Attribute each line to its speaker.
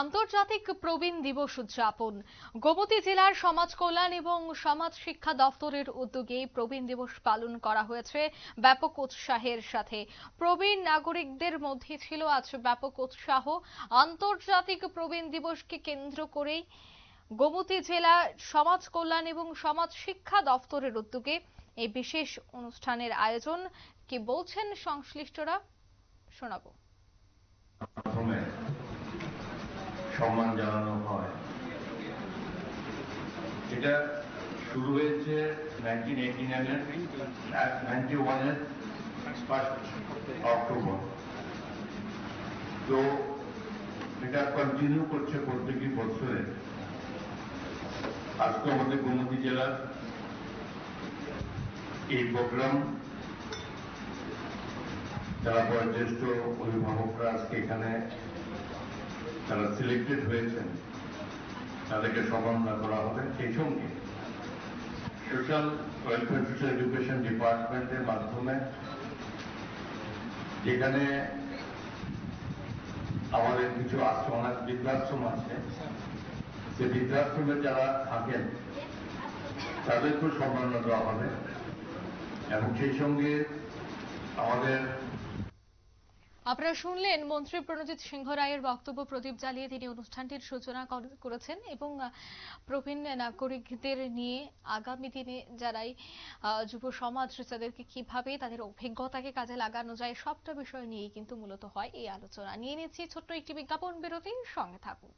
Speaker 1: আন্তর্জাতিক প্রবীণ দিবস উদযাপন। গোমতী জেলার সমাজ কল্যাণ এবং সমাজ শিক্ষা দফতরের উদ্যোগে প্রবীণ দিবস পালন করা হয়েছে ব্যাপক উৎসাহের সাথে। প্রবীণ নাগরিকদের মধ্যে ছিল আজ ব্যাপক উৎসাহ। আন্তর্জাতিক প্রবীণ দিবসকে কেন্দ্র করেই গোমতী জেলা সমাজ কল্যাণ এবং সমাজ শিক্ষা দফতরের উদ্যোগে এই বিশেষ অনুষ্ঠানের আয়োজন। কি বলছেন সংশ্লিষ্টরা? শোনাবো।
Speaker 2: সম্মান জানানো হয়। এটা শুরু হয়েছে নাইনটিন এইটি নাইনের নাইনটি ওয়ানের ফার্স্ট অক্টোবর তো এটা কন্টিনিউ করছে প্রত্যেকটি বছরে। আজকে আমাদের গোমতী জেলার এই প্রোগ্রাম। যারা বয়োজ্যেষ্ঠ অভিভাবকরা আজকে এখানে যারা সিলেক্টেড হয়েছেন, তাদেরকে সম্মাননা করা হবে সেই সঙ্গে। সোশ্যাল ওয়েলফেয়ার সোশ্যাল এডুকেশন ডিপার্টমেন্টের মাধ্যমে যেখানে আমাদের কিছু আশ্রম অনাথ বৃদ্ধাশ্রম আছে সে বৃদ্ধাশ্রমে যারা থাকেন, তাদেরকেও সম্মাননা দেওয়া হবে। এবং সেই সঙ্গে আমাদের
Speaker 1: আপনারা শুনলেন মন্ত্রী প্রণজিৎ সিংহ রায়ের বক্তব্য, প্রদীপ জ্বালিয়ে তিনি অনুষ্ঠানটির সূচনা কর- করেছেন এবং প্রবীণ নাগরিকদের নিয়ে আগামী দিনে যারাই যুব সমাজ তাদেরকে কীভাবে তাদের অভিজ্ঞতাকে কাজে লাগানো যায়, সবটা বিষয় নিয়েই কিন্তু মূলত হয় এই আলোচনা। নিয়ে নিচ্ছি ছোট্ট একটি বিজ্ঞাপন বিরতি, সঙ্গে থাকুন।